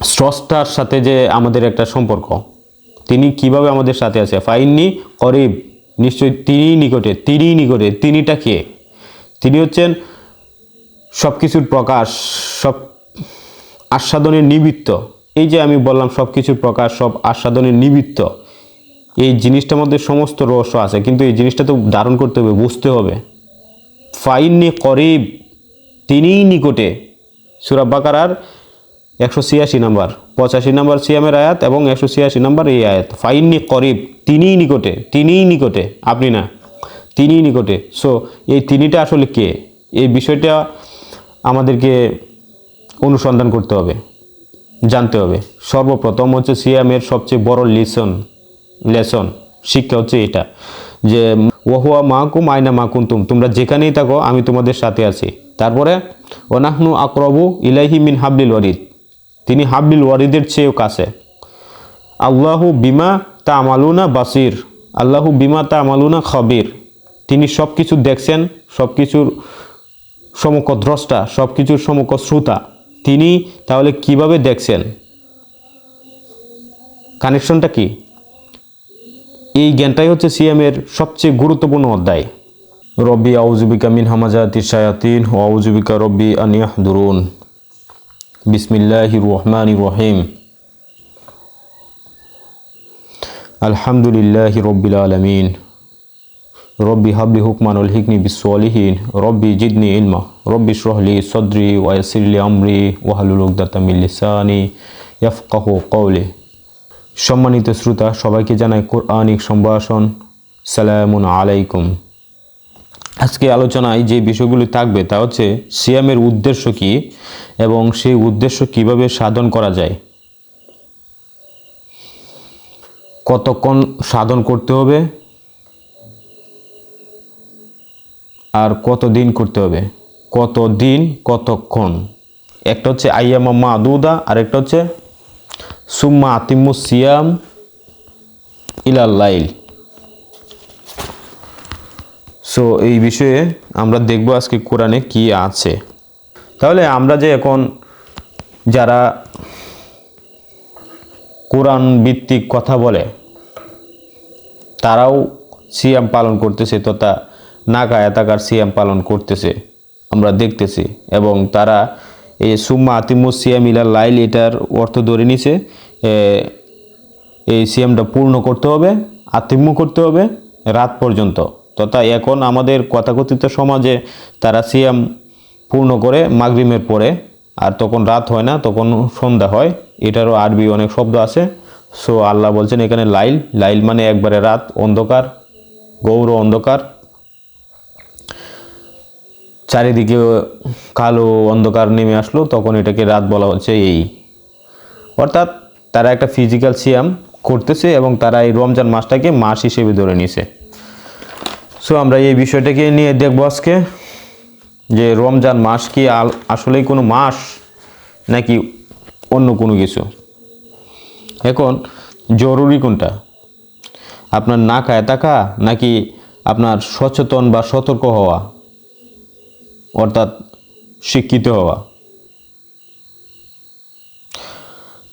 স্রষ্টার সাথে যে আমাদের একটা সম্পর্ক, তিনি কীভাবে আমাদের সাথে আছে? ফাইননি করিব নিশ্চয়ই তিনি নিকটে তিনি নিকটে, তিনিটা কে? তিনি হচ্ছেন সব কিছুর প্রকাশ, সব আস্বাদনের নিবৃত্ত এই যে আমি বললাম সব কিছুর প্রকাশ, সব আস্বাদনের নিবৃত্ত এই জিনিসটার মধ্যে সমস্ত রহস্য আছে, কিন্তু এই জিনিসটা তো ধারণ করতে হবে, বুঝতে হবে। ফাইননি করিব, তিনিই নিকটে। সুরাব বাকারার একশো ছিয়াশি নাম্বার, পঁচাশি নাম্বার সিয়ামের আয়াত এবং একশো ছিয়াশি নাম্বার এই আয়াত। ফাইননি করিব, তিনিই নিকটে তিনিই নিকটে, আপনি না, তিনিই নিকটে। সো এই তিনিটা আসলে কে? এই বিষয়টা আমাদেরকে অনুসন্ধান করতে হবে, জানতে হবে। সর্বপ্রথম হচ্ছে সিয়ামের সবচেয়ে বড় লেসন লেসন, শিক্ষা হচ্ছে এটা, যে ওহুয়া মাকুম আয়না মাকুন তুম তোমরা যেখানেই থাকো আমি তোমাদের সাথে আছি। তারপরে, ওনাহনু আকরবু ইলাহি মিন হাবলিল ওয়ারিদ তিনি হাবলিল ওয়ারিদের চেয়েও কাছে। আল্লাহু বিমা তা আমালুনা বাসির। আল্লাহু বিমা তা আমালুনা খবির। তিনি সব কিছু দেখছেন সব কিছুর সমক দ্রষ্টা সব কিছুর সমক শ্রোতা তিনি তাহলে কীভাবে দেখছেন? কানেকশনটা কি? এই জ্ঞানটাই হচ্ছে সিএমের সবচেয়ে গুরুত্বপূর্ণ অধ্যায়। রব্বি আউজুবিকা মিন হামাজাতি শায়াতিন ও আউজুবিকা রব্বি আনিয়াহ দুরুন বিসমিল্লাহ রহমান রহিম আলহামদুলিল্লাহ রব্বিল আলমিন রব্বি হাবলি হুকমান উল হিকনি বিসলিহীন রব্বি জিদনি ইলমা। রব্বি শরহলি সদরি ওয়াসিরলি আমরি ওয়াহালুল উকদাতামিল্লিসানি ইয়াফকাহু কৌলি সম্মানিত শ্রোতা, সবাইকে জানাই কোরআনিক সম্ভাষণ। সালামুন আলাইকুম। আজকে আলোচনায় যে বিষয়গুলি থাকবে তা হচ্ছে সিয়ামের উদ্দেশ্য কি এবং সেই উদ্দেশ্য কীভাবে সাধন করা যায়? কতক্ষণ সাধন করতে হবে? আর কত দিন করতে হবে? কত দিন কতক্ষণ? একটা হচ্ছে আইয়ামা মা আদুদা আর একটা হচ্ছে সুম্মা আতিমু সিয়াম ইলাল্লাইল সো এই বিষয়ে আমরা দেখব আজকে কোরআনে কি আছে। তাহলে আমরা যে এখন যারা কোরআন ভিত্তিক কথা বলে, তারাও সিয়াম পালন করতেছে তথা নাকা এতাকার সিয়াম পালন করতেছে, আমরা দেখতেছি। এবং তারা এই সুম্মা আতিমুস সিয়াম ইলা লাইল, এটার অর্থ ধরে নিছে এই সিয়ামটা পূর্ণ করতে হবে আতিম্য করতে হবে রাত পর্যন্ত। তথা এখন আমাদের কথাকথিত সমাজে তারা সিয়াম পূর্ণ করে মাগরিমের পরে আর তখন রাত হয় না, তখন সন্ধ্যা হয়। এটারও আরবি অনেক শব্দ আছে। সো আল্লাহ বলছেন এখানে লাইল লাইল মানে একবারে রাত, অন্ধকার, গৌর অন্ধকার। চারিদিকে কালো অন্ধকার নেমে আসলো, তখন এটাকে রাত বলা হচ্ছে এই। অর্থাৎ তারা একটা ফিজিক্যাল সিয়াম করতেছে এবং তারা এই রমজান মাসটাকে মাস হিসেবে ধরে নিছে। সো আমরা এই বিষয়টাকে নিয়ে দেখব আজকে, যে রমজান মাস কি আসলেই কোনো মাস নাকি অন্য কোনো কিছু? এখন জরুরি কোনটা? আপনার না খায় থাকা নাকি আপনার সচেতন বা সতর্ক হওয়া? অর্থাৎ শিক্ষিত হওয়া?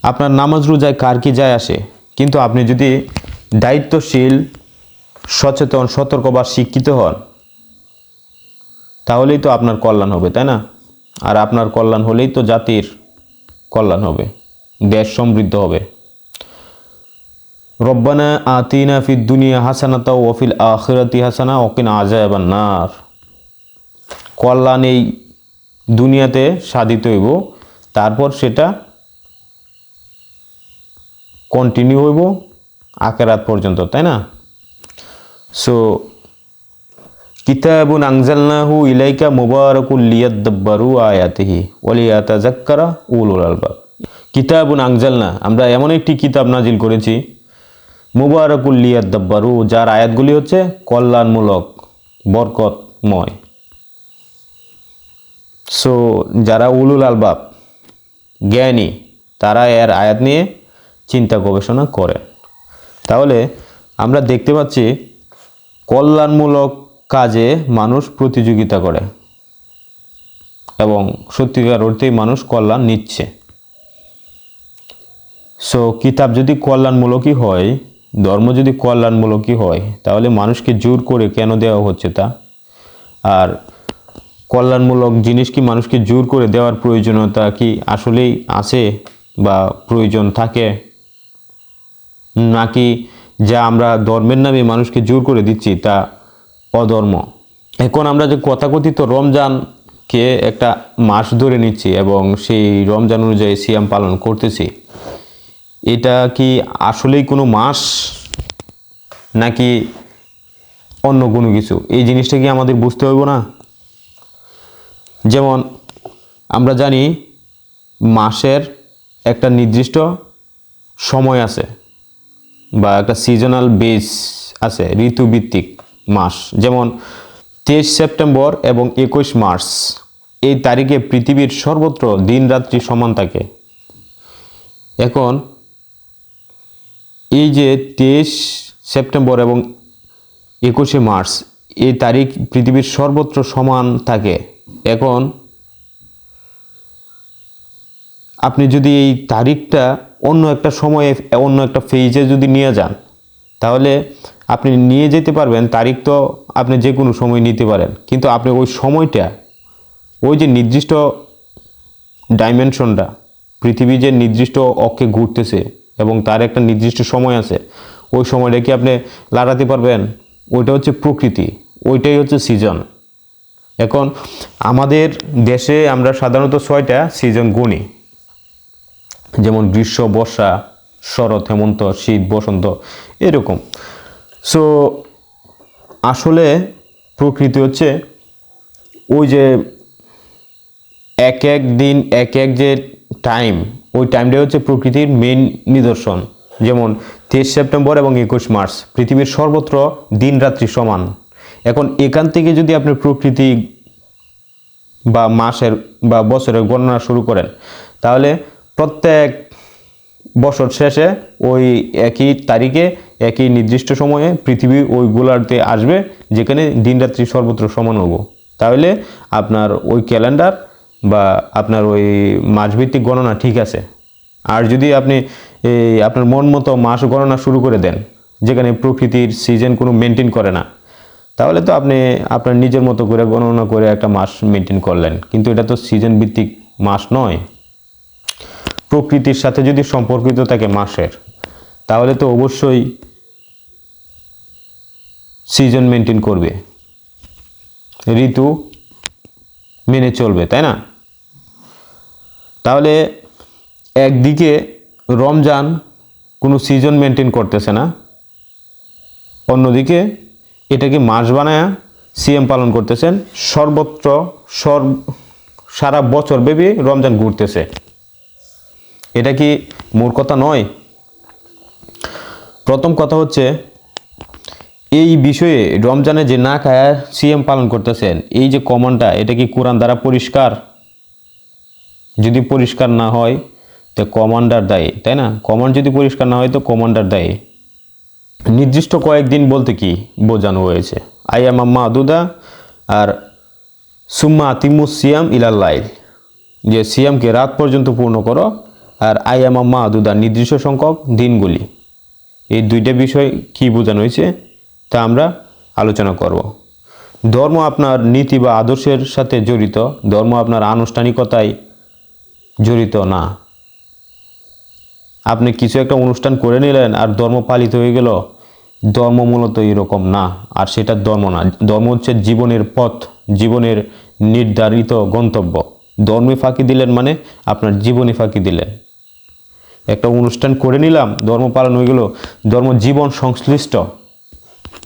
আপনার নামাজ রোজায় কার কি যায় আসে? কিন্তু আপনি যদি দায়িত্বশীল সচেতন সতর্ক বা শিক্ষিত হন, তাহলেই তো আপনার কল্যাণ হবে, তাই না? আর আপনার কল্যাণ হলেই তো জাতির কল্যাণ হবে, দেশ সমৃদ্ধ হবে। রব্বানা আতিনা ফিদ দুনিয়া হাসানা হাসানাতা ওফিল আখিরাতি হাসানা ওকিন আজায়াবান নার। কল্যাণ এই দুনিয়াতে সাধিত হইব, তারপর সেটা কন্টিনিউ হইব আকেরাত পর্যন্ত, তাই না? সো কিতাবুন আংজালনাহু ইলাইকা মুবারাকুল লিয়াদ্দাব্বারু আয়াতিহি ওয়ালিয়াতাযাক্কারা উল আলবাব কিতাবুন আংজালনা আমরা এমন একটি কিতাব নাজিল করেছি, মুবারাকুল লিয়াদ্দাব্বারু, যার আয়াতগুলি হচ্ছে কল্যাণমূলক, বরকতময়। সো যারা উলুল আলবাব, জ্ঞানী, তারা এর আয়াত নিয়ে চিন্তা গবেষণা করেন। তাহলে, আমরা দেখতে পাচ্ছি কল্যাণমূলক কাজে মানুষ প্রতিযোগিতা করে। এবং সত্যিকার অর্থেই মানুষ কল্যাণ নিচ্ছে। সো কিতাব যদি কল্যাণমূলকই হয়, ধর্ম যদি কল্যাণমূলকই হয়, তাহলে মানুষকে জোর করে কেন দেওয়া হচ্ছে তা? আর কল্যাণমূলক জিনিস কি মানুষকে জোর করে দেওয়ার প্রয়োজনীয়তা কি আসলেই আছে বা প্রয়োজন থাকে? নাকি যা আমরা ধর্মের নামে মানুষকে জোর করে দিচ্ছি, তা অধর্ম। এখন আমরা যে কথাকথিত রমজানকে একটা মাস ধরে নিচ্ছি এবং সেই রমজান অনুযায়ী সিয়াম পালন করতেছি, এটা কি আসলেই কোনো মাস, নাকি অন্য কোনো কিছু? এই জিনিসটা কি আমাদের বুঝতে হইব না? যেমন আমরা জানি মাসের একটা নির্দিষ্ট সময় আছে। বা একটা সিজনাল বেস আছে, ঋতুভিত্তিক মাস। যেমন তেইশ সেপ্টেম্বর এবং একুশ মার্চ, এই তারিখে পৃথিবীর সর্বত্র দিন রাত্রি সমান থাকে। এখন এই যে তেইশ সেপ্টেম্বর এবং একুশে মার্চ, এই তারিখ পৃথিবীর সর্বত্র সমান থাকে। এখন আপনি যদি এই তারিখটা অন্য একটা সময়ে, অন্য একটা ফেজে যদি নিয়ে যান, তাহলে আপনি নিয়ে যেতে পারবেন, তারিখ তো আপনি যে কোনো সময় নিতে পারেন। কিন্তু আপনি ওই সময়টা, ওই যে নির্দিষ্ট ডাইমেনশনটা পৃথিবী যে নির্দিষ্ট অক্ষে ঘুরতেছে এবং তার একটা নির্দিষ্ট সময় আছে, ওই সময়টা কি আপনি লাগাতে পারবেন? ওইটা হচ্ছে প্রকৃতি, ওইটাই হচ্ছে সিজন এখন আমাদের দেশে আমরা সাধারণত ছয়টা সিজন গুনি। যেমন গ্রীষ্ম, বর্ষা, শরৎ, হেমন্ত, শীত, বসন্ত, এরকম। সো আসলে প্রকৃতি হচ্ছে ওই যে এক এক দিন, এক এক যে টাইম ওই টাইমটাই হচ্ছে প্রকৃতির মেন নিদর্শন। যেমন তেইশ সেপ্টেম্বর এবং একুশ মার্চ, পৃথিবীর সর্বত্র দিন রাত্রি সমান। এখন এখান থেকে যদি আপনি প্রকৃতি বা মাসের বা বছরের গণনা শুরু করেন, তাহলে প্রত্যেক বছর শেষে ওই একই তারিখে, একই নির্দিষ্ট সময়ে পৃথিবী ওই গোলার্ধে আসবে, যেখানে দিনরাত্রি সর্বত্র সমান হব। তাহলে আপনার ওই ক্যালেন্ডার বা আপনার ওই মাসভিত্তিক গণনা ঠিক আছে। আর যদি আপনি আপনার মন মতো মাস গণনা শুরু করে দেন, যেখানে প্রকৃতির সিজন কোনো মেনটেন করে না, তাহলে তো আপনি আপনার নিজের মতো করে গণনা করে একটা মাস মেনটেন করলেন। কিন্তু এটা তো সিজন ভিত্তিক মাস নয়। প্রকৃতির সাথে যদি সম্পর্কিত থাকে মাসের, তাহলে তো অবশ্যই সিজন মেনটেন করবে। ঋতু মেনে চলবে, তাই না? তাহলে একদিকে রমজান কোনো সিজন মেনটেন করতেছে না, অন্যদিকে এটাকে মাস বানায়া সিএম পালন করতেছেন, সর্বত্র সর সারা বছর ব্যাপী রমজান ঘুরতেছে। এটা কি মূর্খতা নয়? প্রথম কথা হচ্ছে, এই বিষয়ে রমজানে যে না খায়া সিএম পালন করতেছেন, এই যে কমনটা এটা কি কোরআন দ্বারা পরিষ্কার? যদি পরিষ্কার না হয়, তো কমান্ডার দায়ী, তাই না? কমান্ড যদি পরিষ্কার না হয়, তো কমান্ডার দায়ী। নির্দিষ্ট কয়েকদিন বলতে কি বোঝানো হয়েছে? আইয়াম আদুদা আর সুম্মা আতিমু সিয়াম ইলাল্লাইল যে সিয়ামকে রাত পর্যন্ত পূর্ণ করো আর আম্মা আদুদা নির্দিষ্ট সংখ্যক দিনগুলি। এই দুইটা বিষয় কি বোঝানো হয়েছে, তা আমরা আলোচনা করব। ধর্ম আপনার নীতি বা আদর্শের সাথে জড়িত, ধর্ম আপনার আনুষ্ঠানিকতায় জড়িত না। আপনি কিছু একটা অনুষ্ঠান করে নিলেন আর ধর্ম পালিত হয়ে গেল, ধর্ম মূলত এরকম না, আর সেটা ধর্ম না। ধর্ম হচ্ছে জীবনের পথ, জীবনের নির্ধারিত গন্তব্য। ধর্মে ফাঁকি দিলেন মানে আপনার জীবনে ফাঁকি দিলেন। একটা অনুষ্ঠান করে নিলাম, ধর্ম পালন হয়ে গেল ধর্ম জীবন সংশ্লিষ্ট।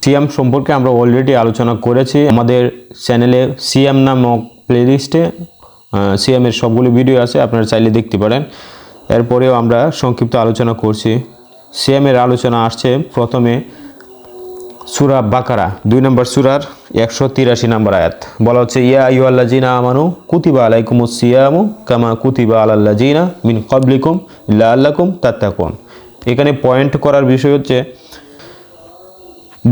সিএম সম্পর্কে আমরা অলরেডি আলোচনা করেছি। আমাদের চ্যানেলে সিএম নামক প্লেলিস্টে সিএমের সবগুলো ভিডিও আছে, আপনারা চাইলে দেখতে পারেন। এরপরেও আমরা সংক্ষিপ্ত আলোচনা করছি। সিএমের আলোচনা আসছে প্রথমে সুরা বাকারা, দুই নম্বর সুরার একশো তিরাশি নম্বর আয়াত। বলা হচ্ছে, ইয়া আইয়াল্লা জিনা আমানু কুতিবা আলাইকুম সিয়ামু কামা কুতিবা আলাল্লা জিনা মিন কবলিকুম ইল্লা আল্লাকুম তাত্তাকুন। এখানে পয়েন্ট করার বিষয় হচ্ছে,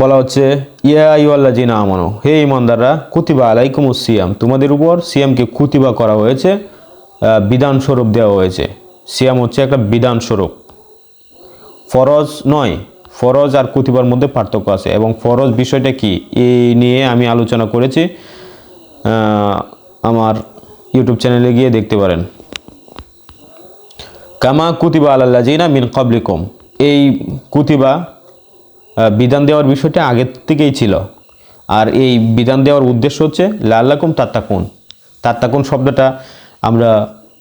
বলা হচ্ছে, ইয়া আইয়াল্লা জিনা আমানু, হে ইমানদাররা, কুতিবা আলাইকুম সিয়াম, তোমাদের উপর সিয়ামকে কুতিবা করা হয়েছে বিধানস্বরূপ দেওয়া হয়েছে। সিয়াম হচ্ছে একটা বিধানস্বরূপ। ফরজ নয় ফরজ আর কুতিবার মধ্যে পার্থক্য আছে। এবং ফরজ বিষয়টা কি? এই নিয়ে আমি আলোচনা করেছি আমার ইউটিউব চ্যানেলে গিয়ে দেখতে পারেন। কামা কুতিবা আল্লাহ জিনা মিন কাবলিকুম এই কুতিবা বিধান দেওয়ার বিষয়টা আগের থেকেই ছিল। আর এই বিধান দেওয়ার উদ্দেশ্য হচ্ছে লাল্লাকুম তাত্তাকুন। তাত্তাকুন শব্দটা আমরা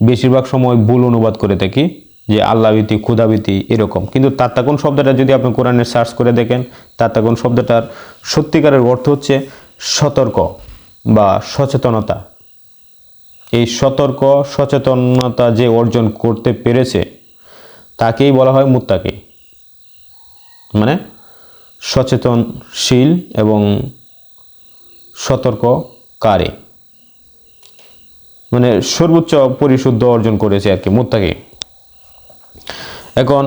বেশিরভাগ সময় ভুল অনুবাদ করে থাকি। যে আল্লাহভীতি ক্ষুদাভীতি এরকম। কিন্তু তাত্তাকুন শব্দটা যদি আপনি কোরআনে সার্চ করে দেখেন, তাত্তাকুন শব্দটার সত্যিকারের অর্থ হচ্ছে সতর্ক বা সচেতনতা। এই সতর্ক, সচেতনতা যে অর্জন করতে পেরেছে, তাকেই বলা হয় মুত্তাকি। মানে সচেতনশীল এবং সতর্ককারী। মানে সর্বোচ্চ পরিশুদ্ধ অর্জন করেছে আর কি, মুত্তাকি। এখন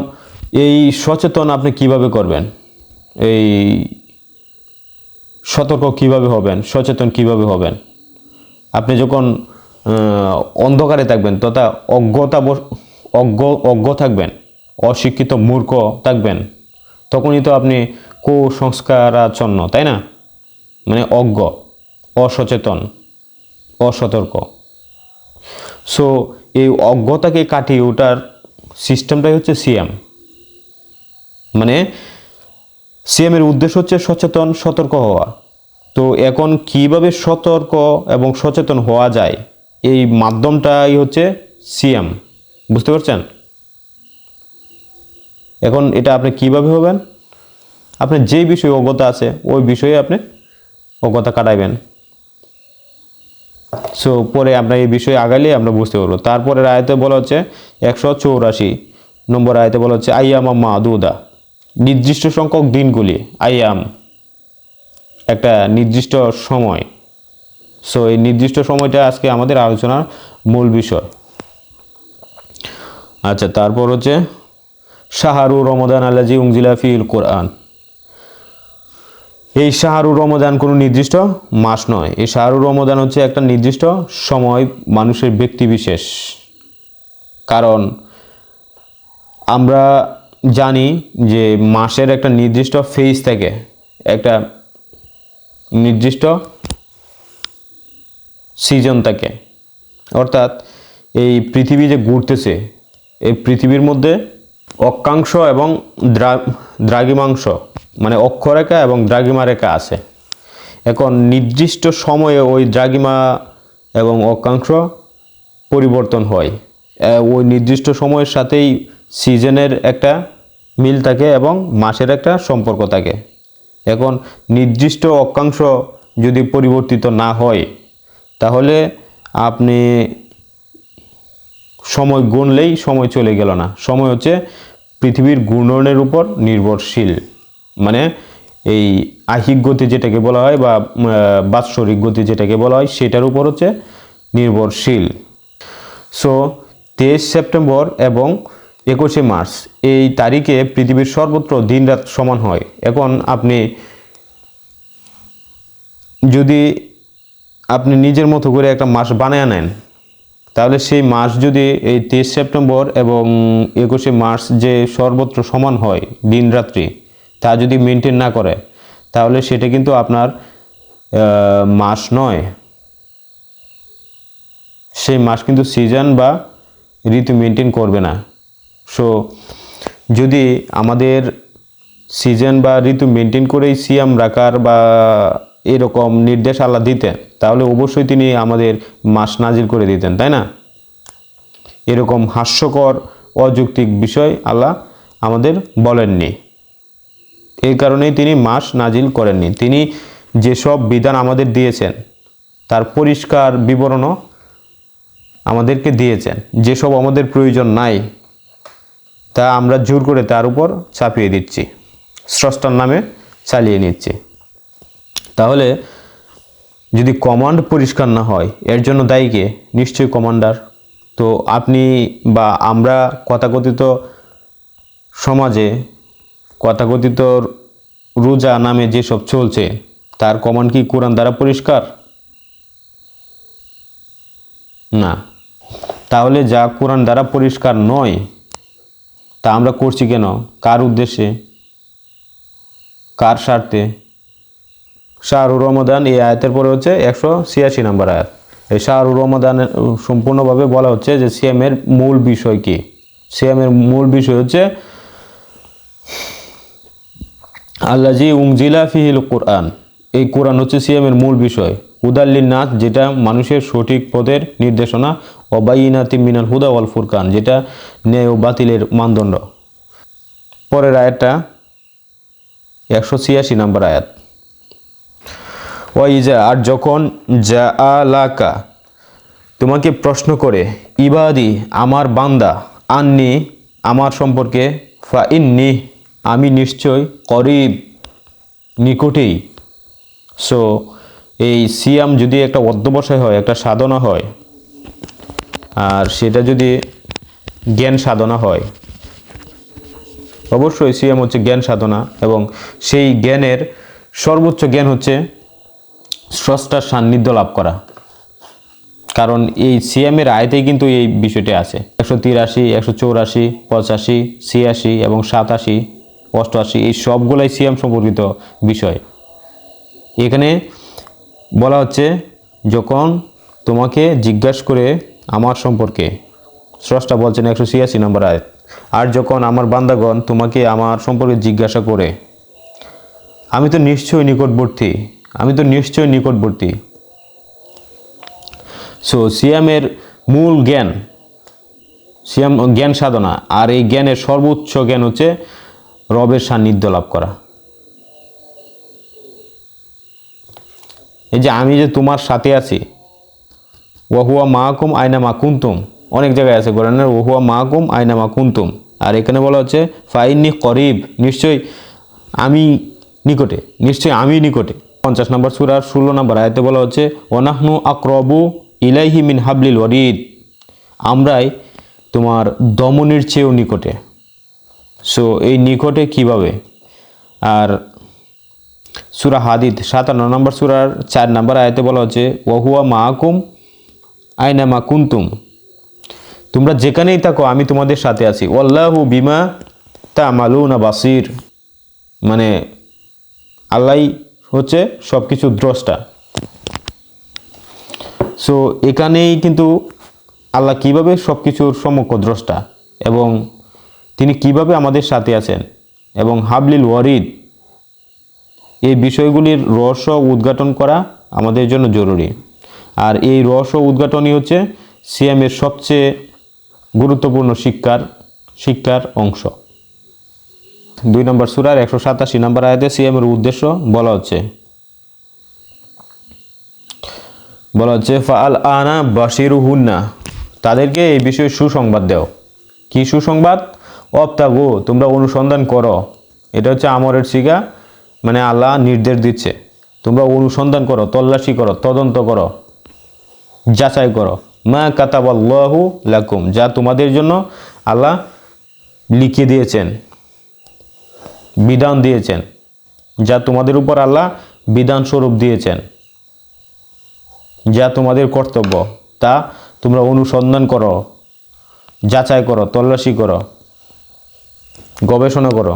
এই সচেতন আপনি কীভাবে করবেন? এই সতর্ক কীভাবে হবেন? সচেতন কীভাবে হবেন? আপনি যখন অন্ধকারে থাকবেন তথা অজ্ঞতা অজ্ঞ অজ্ঞ থাকবেন, অশিক্ষিত মূর্খ থাকবেন, তখনই তো আপনি কুসংস্কারাচ্ছন্ন, তাই না? মানে অজ্ঞ, অসচেতন, অসতর্ক। সো এই অজ্ঞতাকে কাটিয়ে ওঠার সিস্টেমটাই হচ্ছে সিএম। মানে সিএমের উদ্দেশ্য হচ্ছে সচেতন, সতর্ক হওয়া। তো এখন কীভাবে সতর্ক এবং সচেতন হওয়া যায়? এই মাধ্যমটাই হচ্ছে সিএম। বুঝতে পারছেন? এখন এটা আপনি কীভাবে হবেন? আপনি যে বিষয়ে অজ্ঞতা আছে, ওই বিষয়ে আপনি অজ্ঞতা কাটাইবেন। সো পরে আমরা এই বিষয়ে আগালে আমরা বুঝতে পারব। তারপরের আয়তে বলা হচ্ছে, একশো চৌরাশি নম্বর আয়তে বলা হচ্ছে, আইয়াম মা দুদা নির্দিষ্ট সংখ্যক দিনগুলি, আইয়াম একটা নির্দিষ্ট সময়। সো এই নির্দিষ্ট সময়টা আজকে আমাদের আলোচনার মূল বিষয়। আচ্ছা তারপর হচ্ছে, শাহরু রমদান আল্লাজি উংজিলা কোরআন। এই শাহরু রমদান কোনো নির্দিষ্ট মাস নয়। এই শাহরু রমদান হচ্ছে একটা নির্দিষ্ট সময় মানুষের ব্যক্তি বিশেষ কারণ আমরা জানি যে মাসের একটা নির্দিষ্ট ফেজ থাকে একটা নির্দিষ্ট সিজন থাকে। অর্থাৎ এই পৃথিবী যে ঘুরতেছে, এই পৃথিবীর মধ্যে অক্ষাংশ এবং দ্রা- দ্রাঘিমাংশ মানে অক্ষরেখা এবং দ্রাঘিমা রেখা আছে। এখন নির্দিষ্ট সময়ে ওই দ্রাঘিমা এবং অক্ষাংশ পরিবর্তন হয়। ওই নির্দিষ্ট সময়ের সাথেই সিজনের একটা মিল থাকে এবং মাসের একটা সম্পর্ক থাকে। এখন নির্দিষ্ট অক্ষাংশ যদি পরিবর্তিত না হয়, তাহলে আপনি সময় গুনলেই সময় চলে গেল না। সময় হচ্ছে পৃথিবীর ঘূর্ণনের উপর নির্ভরশীল। মানে এই আহিক গতি যেটাকে বলা হয় বা বাৎসরিক গতি যেটাকে বলা হয়, সেটার উপর হচ্ছে নির্ভরশীল। সো তেইশ সেপ্টেম্বর এবং একুশে মার্চ, এই তারিখে পৃথিবীর সর্বত্র দিনরাত সমান হয়। এখন আপনি যদি আপনি নিজের মতো করে একটা মাস বানায় নেন তাহলে সেই মাস যদি এই তেইশ সেপ্টেম্বর এবং একুশে মার্চ যে সর্বত্র সমান হয় দিন রাত্রি, তা যদি মেনটেন না করে, তাহলে সেটা কিন্তু আপনার মাস নয়। সেই মাস কিন্তু সিজন বা ঋতু মেনটেন করবে না। সো, যদি আমাদের সিজন বা ঋতু মেনটেন করেই সিয়াম রাখার বা এরকম নির্দেশ আল্লাহ দিতেন, তাহলে অবশ্যই তিনি আমাদের মাস নাজিল করে দিতেন, তাই না? এরকম হাস্যকর, অযৌক্তিক বিষয় আল্লাহ আমাদের বলেননি। এই কারণেই তিনি মাস নাজিল করেননি। তিনি যেসব বিধান আমাদের দিয়েছেন, তার পরিষ্কার বিবরণও আমাদেরকে দিয়েছেন। যেসব আমাদের প্রয়োজন নাই, তা আমরা জোর করে তার উপর চাপিয়ে দিচ্ছি, স্রষ্টার নামে চালিয়ে নিচ্ছি। তাহলে যদি কমান্ড পরিষ্কার না হয়, এর জন্য দায়ী কে? নিশ্চয়ই কমান্ডার তো আপনি বা আমরা কথাকথিত সমাজে কথাকথিত রোজা নামে যেসব চলছে, তার কমান্ড কি কোরআন দ্বারা পরিষ্কার? না। তাহলে যা কোরআন দ্বারা পরিষ্কার নয়, তা আমরা করছি কেন? কার উদ্দেশ্যে? কার স্বার্থে? শাহরুর রমাদান এই আয়াতের পরে হচ্ছে একশো ছিয়াশি নম্বর আয়াত। এই শাহরুর রমাদানের সম্পূর্ণভাবে বলা হচ্ছে যে সিএমের মূল বিষয় কি? সিএমের মূল বিষয় হচ্ছে আল্লাজি উংজিলা ফিহিল কোরআন। এই কোরআন হচ্ছে সিএমের মূল বিষয়। উদাল্লিন নাথ যেটা মানুষের সঠিক পথের নির্দেশনা, অবাইনাতি মিনাল হুদা ওয়াল ফুরকান, যেটা ন্যায় ও বাতিলের মানদণ্ড। পরের আয়াতটা একশো ছিয়াশি নম্বর আয়াত। ওয়াইজা আর যখন যা আলাকা তোমাকে প্রশ্ন করে, ইবাদি, আমার বান্দা, আননি, আমার সম্পর্কে ফা ইন্নি আমি নিশ্চয় করিব, নিকটেই। সো এই সিয়াম যদি একটা অধ্যবসায় হয়, একটা সাধনা হয়, আর সেটা যদি জ্ঞান সাধনা হয়, অবশ্যই সিয়াম হচ্ছে জ্ঞান সাধনা, এবং সেই জ্ঞানের সর্বোচ্চ জ্ঞান হচ্ছে স্রষ্টার সান্নিধ্য লাভ করা। কারণ এই সিএমের আয়তেই কিন্তু এই বিষয়টি আছে। একশো তিরাশি, একশো চৌরাশি, পঁচাশি, ছিয়াশি এবং সাতাশি, অষ্টআশি, এই সবগুলাই সিএম সম্পর্কিত বিষয়। এখানে বলা হচ্ছে, যখন তোমাকে জিজ্ঞাসা করে আমার সম্পর্কে, স্রষ্টা বলছেন একশো ছিয়াশি নম্বর আয়াত, আর যখন আমার বান্দাগণ তোমাকে আমার সম্পর্কে জিজ্ঞাসা করে, আমি তো নিশ্চয়ই নিকটবর্তী আমি তো নিশ্চয়ই নিকটবর্তী। সো সিয়ামের মূল জ্ঞান সিয়াম জ্ঞান সাধনা আর এই জ্ঞানের সর্বোচ্চ জ্ঞান হচ্ছে রবের সান্নিধ্য লাভ করা। এই যে আমি যে তোমার সাথে আছি, ওহুয়া মাহকুম আয়না মা কুন্তুম, অনেক জায়গায় আছে কোরআনের, ওহুয়া মাহকুম আয়না মা কুন্তুম, আর এখানে বলা হচ্ছে ফাইনি করিব, নিশ্চয়ই আমি নিকটে, নিশ্চয়ই আমি নিকটে। পঞ্চাশ নম্বর সুরার ষোলো নম্বর আয়তে বলা হচ্ছে ওনাহনু আক্রবু ইলাইহি মিন হাবলিল ওয়ারিদ। আমরাই তোমার দমনের চেয়েও নিকটে। সো এই নিকটে কীভাবে? আর সুরা হাদিদ, সাতান্ন নম্বর সুরার চার নম্বর আয়তে বলা হচ্ছে, ওহুয়া মাহকুম আইনা মা কুন্তুম। তোমরা যেখানেই থাকো, আমি তোমাদের সাথে আছি। ওল্লাহু বিমা তা মালুনা বাসির। মানে আল্লাহ হচ্ছে সব কিছু দ্রষ্টা। সো এখানেই কিন্তু আল্লাহ কীভাবে সব কিছুর সমক্ষ দ্রষ্টা এবং তিনি কীভাবে আমাদের সাথে আছেন এবং হাবলিল ওয়ারিদ, এই বিষয়গুলির রহস্য উদ্ঘাটন করা আমাদের জন্য জরুরি। আর এই রহস্য উদ্ঘাটনই হচ্ছে সিএমের সবচেয়ে গুরুত্বপূর্ণ শিক্ষার শিক্ষার অংশ। দুই নম্বর সুরার একশো সাতাশি নম্বর আয়াতে সিএমের উদ্দেশ্য বলা হচ্ছে। বলা হচ্ছে ফাল আনা বাসিরু হুন্না তাদেরকে এই বিষয়ে সুসংবাদ দাও। কি সুসংবাদ? অপ্তাগো তোমরা অনুসন্ধান করো। এটা হচ্ছে আমরের শিকা মানে আল্লাহ নির্দেশ দিচ্ছে। তোমরা অনুসন্ধান করো, তল্লাশি করো, তদন্ত করো, যাচাই করো। মা কাতাবাল্লাহু লাকুম, যা তোমাদের জন্য আল্লাহ লিখে দিয়েছেন। বিধান দিয়েছেন, যা তোমাদের উপর আল্লাহ বিধান স্বরূপ দিয়েছেন। যা তোমাদের কর্তব্য, তা তোমরা অনুসন্ধান করো, যাচাই করো, তল্লাশি করো, গবেষণা করো।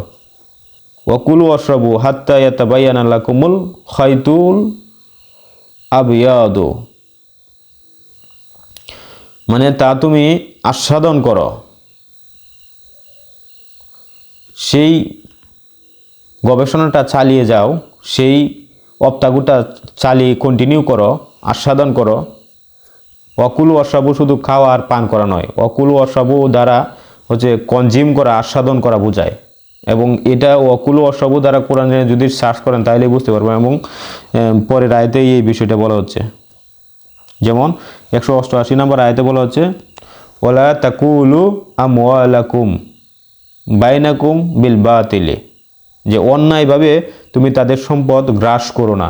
ওকুলু অশ্রবু হাত্তা ইয়াতাবাইয়ান আল্লাহ কুমুল খৈতুল আবিয়াদু মানে তা তুমি আস্বাদন করো। সেই গবেষণাটা চালিয়ে যাও, সেই অপ্তাগুটা চালিয়ে কন্টিনিউ করো, আস্বাদন করো। অকুল অশ্রাবু শুধু খাওয়া আর পান করা নয়, অকুল অশ্রাবু দ্বারা হচ্ছে কনজিউম করা, আস্বাদন করা বোঝায়। এবং এটা অকুল অশ্রাবু দ্বারা কোরআনে যদি সার্চ করেন তাহলে বুঝতে পারবেন এবং পরের আয়তেই এই বিষয়টা বলা হচ্ছে। যেমন একশো অষ্টআশি নম্বর আয়তে বলা হচ্ছে, ওলা তাকুলু আমওয়ালাকুম বাইনাকুম বিল বাতিলে। যে অন্যায়ভাবে তুমি তাদের সম্পদ গ্রাস করো না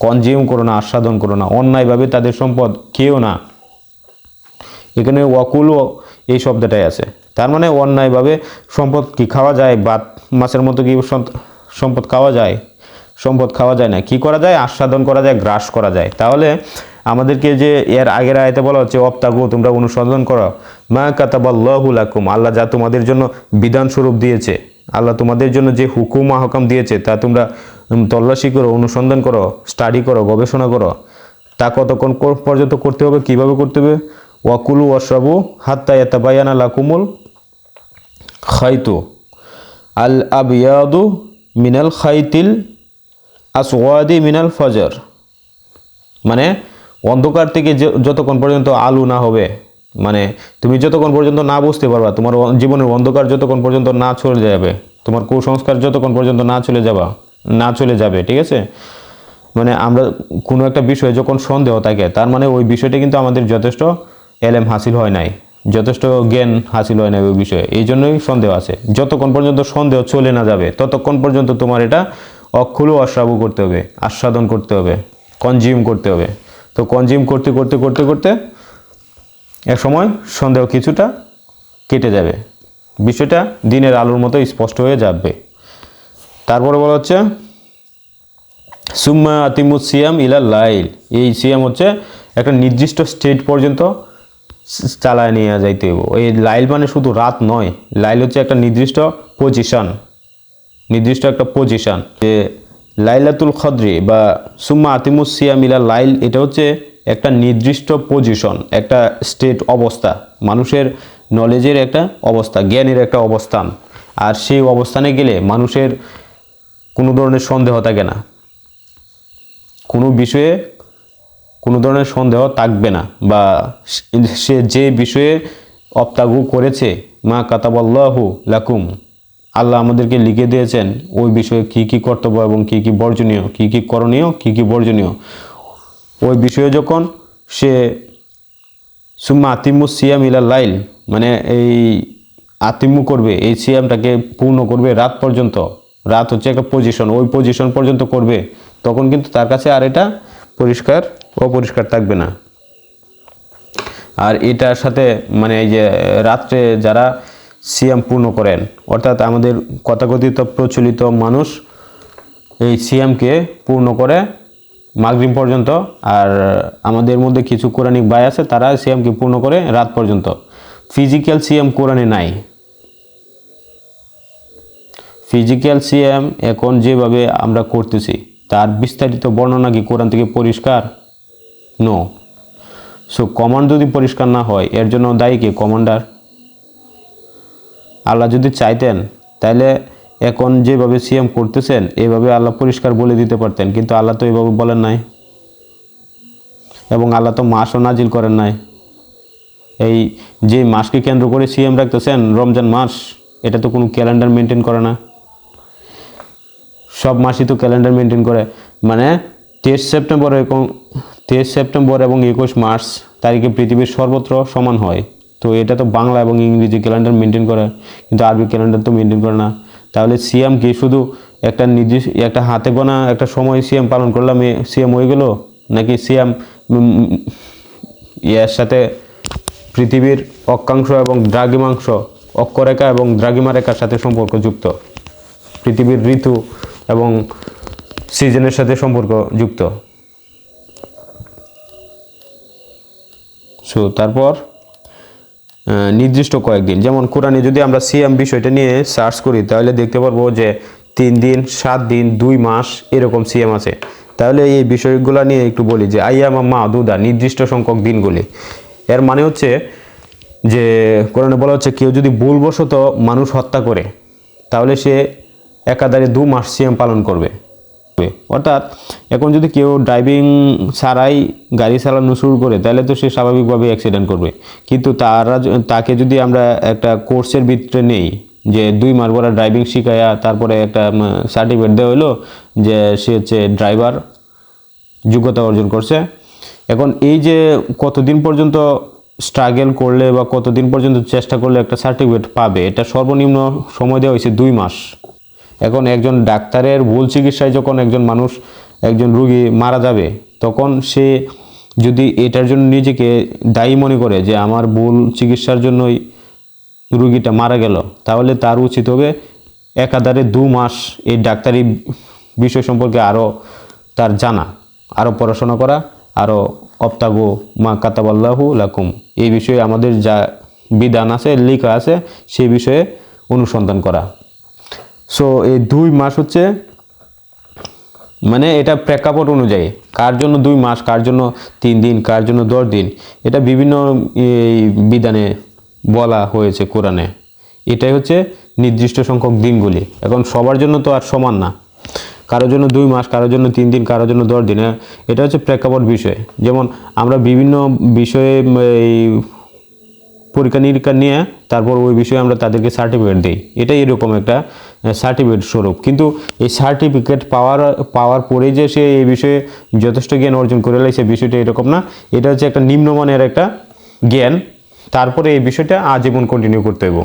কনজিউম করো না, আস্বাদন করো না, অন্যায়ভাবে তাদের সম্পদ খেও না। এখানে ওয়াকুলও এই শব্দটাই আছে। তার মানে অন্যায়ভাবে সম্পদ কি খাওয়া যায়? বাত মাছের মতো কি সম্পদ খাওয়া যায়? সম্পদ খাওয়া যায় না। কি করা যায়? আস্বাদন করা যায়, গ্রাস করা যায়। তাহলে আমাদেরকে যে এর আগের আয়তে বলা হচ্ছে, অপ্তাগু, তোমরা অনুসন্ধান করো। মা কাতাবাল্লাহু লাকুম, আল্লাহ যা তোমাদের জন্য বিধানস্বরূপ দিয়েছে। আল্লাহ তোমাদের জন্য যে হুকুম আহকাম দিয়েছে, তা তোমরা তল্লাশি করো, অনুসন্ধান করো স্টাডি করো, গবেষণা করো। তা কতক্ষণ পর্যন্ত করতে হবে, কীভাবে করতে হবে? ওয়াকুলু ওয়াশরাবু হাত্তা ইয়াতাবায়ানা লাকুমুল খাইতু। আল আবিয়াদু মিনাল খাইতিল আসওয়াদি মিনাল ফজর। মানে অন্ধকার থেকে যতক্ষণ পর্যন্ত আলু না হবে মানে তুমি যতক্ষণ পর্যন্ত না বুঝতে পারবা, তোমার জীবনের অন্ধকার যতক্ষণ পর্যন্ত না চলে যাবে, তোমার কুসংস্কার যতক্ষণ পর্যন্ত না চলে যাবা, না চলে যাবে, ঠিক আছে? মানে আমরা কোনো একটা বিষয়ে যখন সন্দেহ থাকে, তার মানে ওই বিষয়টা কিন্তু আমাদের যথেষ্ট এলেম হাসিল হয় নাই, যথেষ্ট জ্ঞান হাসিল হয় নাই ওই বিষয়ে, এই জন্যই সন্দেহ আছে। যতক্ষণ পর্যন্ত সন্দেহ চলে না যাবে, ততক্ষণ পর্যন্ত তোমার এটা অক্ষুলো অশ্রাবু করতে হবে আস্বাদন করতে হবে, কনজিউম করতে হবে। তো কনজিউম করতে করতে করতে করতে এক সময় সন্দেহ কিছুটা কেটে যাবে। বিষয়টা দিনের আলোর মতো স্পষ্ট হয়ে যাবে। তারপরে বলা হচ্ছে, সুম্মা আতিমুদ সিয়াম ইলা লাইল। এই সিয়াম হচ্ছে একটা নির্দিষ্ট স্টেট পর্যন্ত চালায় নিয়ে যাইতে হইব। এই লাইল মানে শুধু রাত নয়, লাইল হচ্ছে একটা নির্দিষ্ট পজিশন নির্দিষ্ট একটা পজিশন যে লাইলাতুল খদ্রি বা সুম্মা আতিমুস সিয়াম ইলা লাইল, এটা হচ্ছে একটা নির্দিষ্ট পজিশন একটা স্টেট অবস্থা, মানুষের নলেজের একটা অবস্থা, জ্ঞানের একটা অবস্থান। আর সেই অবস্থানে গেলে মানুষের কোনো ধরনের সন্দেহ থাকে না। কোনো বিষয়ে কোনো ধরনের সন্দেহ থাকবে না বা সে যে বিষয়ে অপ্তাগু করেছে, মা কাতাবাল্লাহু লাকুম, আল্লাহ আমাদেরকে লিখে দিয়েছেন, ওই বিষয়ে কি কি কর্তব্য এবং কি কি বর্জনীয়, কি কি করণীয়, কি কি বর্জনীয়। ওই বিষয়ে যখন সে সুম্মা আতিমু সিয়াম ইলা লাইল মানে এই আতিমু করবে, এই সিয়ামটাকে পূর্ণ করবে রাত পর্যন্ত, রাত হচ্ছে একটা পজিশন ওই পজিশন পর্যন্ত করবে, তখন কিন্তু তার কাছে আর এটা পরিষ্কার, অপরিষ্কার থাকবে না। আর এটার সাথে মানে এই যে রাত্রে যারা সিয়াম পূর্ণ করেন, অর্থাৎ আমাদের কথাকথিত প্রচলিত মানুষ এই সিয়ামকে পূর্ণ করে মাগরিম পর্যন্ত আর আমাদের মধ্যে কিছু কোরআনিক ভাই আছে, তারা সিয়ামকে পূর্ণ করে রাত পর্যন্ত। ফিজিক্যাল সিয়াম কোরআনে নাই। ফিজিক্যাল সিয়াম এখন যেভাবে আমরা করতেছি, তার বিস্তারিত বর্ণনা কি কোরআন থেকে পরিষ্কার? নো সো কমান্ড যদি পরিষ্কার না হয়, এর জন্য দায়ী কে? কমান্ডার আল্লাহ যদি চাইতেন তাহলে এখন যেভাবে সিএম করতেছেন, এভাবে আল্লাহ পরিষ্কার বলে দিতে পারতেন, কিন্তু আল্লাহ তো এভাবে বলেন নাই। এবং আল্লাহ তো মাসও নাজিল করেন নাই। এই যে মাসকে কেন্দ্র করে সিএম রাখতেছেন, রমজান মাস, এটা তো কোনো ক্যালেন্ডার মেনটেন করে না। সব মাসই তো ক্যালেন্ডার মেনটেন করে। মানে তেইশ সেপ্টেম্বর এবং তেইশ সেপ্টেম্বর এবং একুশ মার্চ তারিখে পৃথিবীর সর্বত্র সমান হয়। তো এটা তো বাংলা এবং ইংরেজি ক্যালেন্ডার মেনটেন করে, কিন্তু আরবি ক্যালেন্ডার তো মেনটেন করে না। তাহলে সিএম কি শুধু একটা নির্দিষ্ট, একটা হাতে গোনা একটা সময় সিএম পালন করলাম সিএম হয়ে গেল? নাকি সিএম এর সাথে পৃথিবীর অক্ষাংশ এবং দ্রাঘিমাংশ, অক্ষরেখা এবং দ্রাঘিমা রেখার সাথে সম্পর্কযুক্ত পৃথিবীর ঋতু এবং সিজনের সাথে সম্পর্ক যুক্ত? সো তারপর? নির্দিষ্ট কয়েকদিন। যেমন কোরআনে যদি আমরা সিএম বিষয়টা নিয়ে সার্চ করি, তাহলে দেখতে পারব যে তিন দিন, সাত দিন, দুই মাস এরকম সিএম আছে। তাহলে এই বিষয়গুলো নিয়ে একটু বলি যে আইয়ামা মা দুদা নির্দিষ্ট সংখ্যক দিনগুলি। এর মানে হচ্ছে যে কোরআনে বলা হচ্ছে, কেউ যদি ভুলবশত মানুষ হত্যা করে, তাহলে সে একাধারে দু মাস সিএম পালন করবে। অর্থাৎ এখন যদি কেউ ড্রাইভিং ছাড়াই গাড়ি চালানো শুরু করে, তাহলে তো সে স্বাভাবিকভাবে অ্যাক্সিডেন্ট করবে। কিন্তু তারা তাকে যদি আমরা একটা কোর্সের ভিতরে নেই, যে দুই মাস পরে ড্রাইভিং শিখায়া তারপরে একটা সার্টিফিকেট দেওয়া হলো যে সে হচ্ছে ড্রাইভার যোগ্যতা অর্জন করছে। এখন এই যে কতদিন পর্যন্ত স্ট্রাগল করলে বা কতদিন পর্যন্ত চেষ্টা করলে একটা সার্টিফিকেট পাবে, এটা সর্বনিম্ন সময় দেওয়া হয়েছে দুই মাস। এখন একজন ডাক্তারের ভুল চিকিৎসায় যখন একজন মানুষ, একজন রুগী মারা যাবে, তখন সে যদি এটার জন্য নিজেকে দায়ী মনে করে যে আমার ভুল চিকিৎসার জন্যই রুগীটা মারা গেল, তাহলে তার উচিত হবে একাধারে দু মাস এই ডাক্তারি বিষয় সম্পর্কে আরও তার জানা আরও পড়াশোনা করা আরও অপ্তাগো মা কাতাবাল্লাহু লাকুম। এই বিষয়ে আমাদের যা বিধান আছে, লেখা আছে, সেই বিষয়ে অনুসন্ধান করা। সো এই দুই মাস হচ্ছে মানে এটা প্রেক্ষাপট অনুযায়ী, কার জন্য দুই মাস, কার জন্য তিন দিন, কার জন্য দশ দিন, এটা বিভিন্ন বিধানে বলা হয়েছে কোরআনে। এটাই হচ্ছে নির্দিষ্ট সংখ্যক দিনগুলি। এখন সবার জন্য তো আর সমান না। কারোর জন্য দুই মাস, কারোর জন্য তিন দিন, কারোর জন্য দশ দিন, এটা হচ্ছে প্রেক্ষাপট বিষয়। যেমন আমরা বিভিন্ন বিষয়ে, এই পরীক্ষা নিরীক্ষা নিয়ে তারপর ওই বিষয়ে আমরা তাদেরকে সার্টিফিকেট দিই। এটাই এরকম একটা সার্টিফিকেট স্বরূপ। কিন্তু এই সার্টিফিকেট পাওয়ার পাওয়ার পরেই যে সে এই বিষয়ে যথেষ্ট জ্ঞান অর্জন করে লাই সে বিষয়টা এরকম না। এটা হচ্ছে একটা নিম্নমানের একটা জ্ঞান। তারপরে এই বিষয়টা আজীবন কন্টিনিউ করতে হবে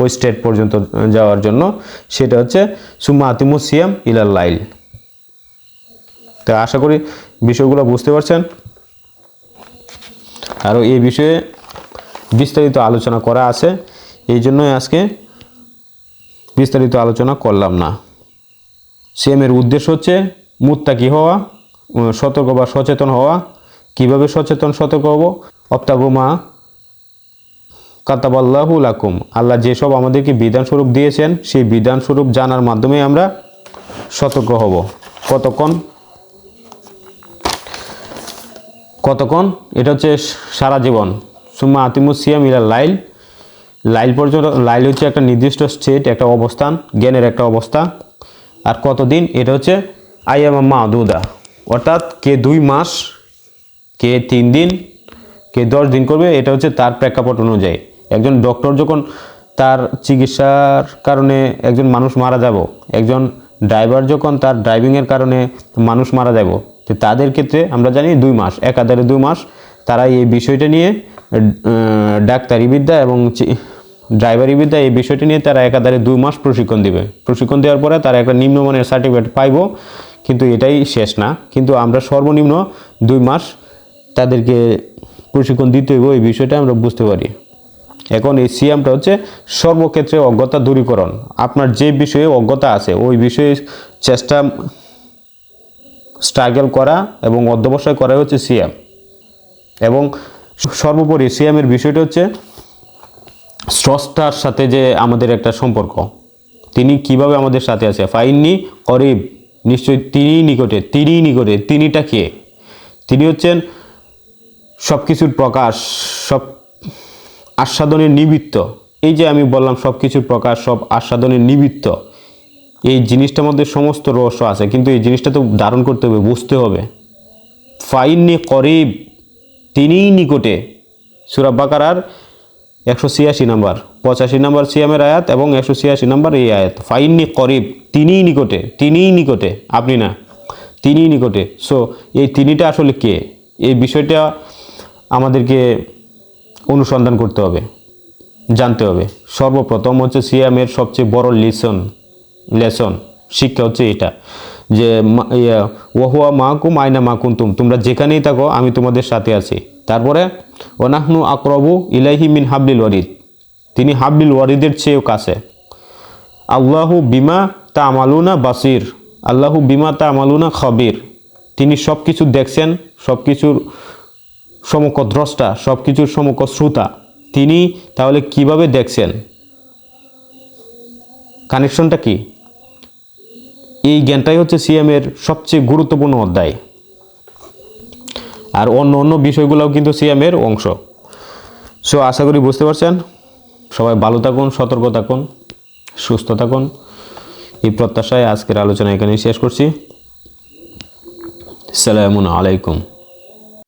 ওই স্টেট পর্যন্ত যাওয়ার জন্য। সেটা হচ্ছে সুম্মা আতিমু সিয়াম ইলাল লাইল। তো আশা করি বিষয়গুলো বুঝতে পারছেন। আরও এই বিষয়ে বিস্তারিত আলোচনা করা আছে। এই জন্যই আজকে বিস্তারিত আলোচনা করলাম না। সিএমের উদ্দেশ্য হচ্ছে মুত্তাকি হওয়া সতর্ক বা সচেতন হওয়া। কীভাবে সচেতন, সতর্ক হব? অপ্তাগুমা কাতাবাল্লাহু লাকুম। আল্লাহ যেসব আমাদেরকে বিধানস্বরূপ দিয়েছেন, সেই বিধানস্বরূপ জানার মাধ্যমে আমরা সতর্ক হব। কতক্ষণ? কতক্ষণ? এটা হচ্ছে সারা জীবন। সুম্মা আতিমুস সিয়াম ইলা লাইল। লাইল পর্যন্ত, লাইল হচ্ছে একটা নির্দিষ্ট স্টেট একটা অবস্থান, জ্ঞানের একটা অবস্থা। আর কতদিন? এটা হচ্ছে আইয়ামা মা দুদা অর্থাৎ কে দুই মাস, কে তিন দিন, কে দশ দিন করবে, এটা হচ্ছে তার প্রেক্ষাপট অনুযায়ী। একজন ডক্টর যখন তার চিকিৎসার কারণে একজন মানুষ মারা যাব, একজন ড্রাইভার যখন তার ড্রাইভিংয়ের কারণে মানুষ মারা যাব, তো তাদের ক্ষেত্রে আমরা জানি দুই মাস, একাধারে দুই মাস তারা এই বিষয়টা নিয়ে আহ, ডাক্তারি বিদ্যা এবং চি- ড্রাইভারি বিদ্যা এই বিষয়টি নিয়ে তারা একাধারে দুই মাস প্রশিক্ষণ দিবে। প্রশিক্ষণ দেওয়ার পরে তারা একটা নিম্নমানের সার্টিফিকেট পাইব কিন্তু এটাই শেষ না। কিন্তু আমরা সর্বনিম্ন দুই মাস তাদেরকে প্রশিক্ষণ দিতে হইব এই বিষয়টা আমরা বুঝতে পারি। এখন এই সিএমটা হচ্ছে সর্বক্ষেত্রে অজ্ঞতা দূরীকরণ। আপনার যে বিষয়ে অজ্ঞতা আছে ওই বিষয়ে চেষ্টা স্ট্রাগল করা এবং অধ্যবসায় করা হচ্ছে সিএম। এবং সর্বোপরি সিএমের বিষয়টা হচ্ছে স্রষ্টার সাথে যে আমাদের একটা সম্পর্ক, তিনি কীভাবে আমাদের সাথে আছে? ফাইননি করিব নিশ্চয়ই তিনি নিকটে তিনি নিকটে, তিনিটা কে? তিনি হচ্ছেন সব কিছুর প্রকাশ, সব আস্বাদনের নিবৃত্ত এই যে আমি বললাম সব কিছুর প্রকাশ, সব আস্বাদনের নিবৃত্ত এই জিনিসটার মধ্যে সমস্ত রহস্য আছে, কিন্তু এই জিনিসটা তো ধারণ করতে হবে, বুঝতে হবে। ফাইননি করিব তিনিই নিকটে। সুরা বাকারার একশো ছিয়াশি নাম্বার, পঁচাশি নাম্বার সিয়ামের আয়াত এবং একশো ছিয়াশি নাম্বার এই আয়াত। ফাইননি করিব, তিনিই নিকটে তিনিই নিকটে, আপনি না, তিনিই নিকটে। সো এই তিনিটা আসলে কে? এই বিষয়টা আমাদেরকে অনুসন্ধান করতে হবে, জানতে হবে। সর্বপ্রথম হচ্ছে সিয়ামের সবচেয়ে বড় লিসন, লেসন, শিক্ষা হচ্ছে এটা। যে ইয়া, ওহুয়া মাকুম আয়না মাকুন্তুম তোমরা যেখানেই থাকো আমি তোমাদের সাথে আছি। তারপরে ওনাহনু আকরবু ইলাইহি মিন হাবলিল ওয়ারিদ। তিনি হাবলিল ওয়ারিদের চেয়েও কাছে। আল্লাহু বিমা তা আমালুনা বাসির। আল্লাহু বিমা তা আমালুনা খবির। তিনি সব কিছু দেখছেন সব কিছুর সমক দ্রষ্টা সব কিছুর সমক শ্রোতা তিনি তাহলে কীভাবে দেখছেন? কানেকশনটা কি? এই জ্ঞানটাই হচ্ছে সিএমের সবচেয়ে গুরুত্বপূর্ণ অধ্যায়। আর অন্য অন্য বিষয়গুলোও কিন্তু সিএমের অংশ। সো আশা করি বুঝতে পারছেন? সবাই ভালো থাকুন, সতর্ক থাকুন, সুস্থ থাকুন। এই প্রত্যাশায় আজকের আলোচনা এখানেই শেষ করছি। সালামুন আলাইকুম।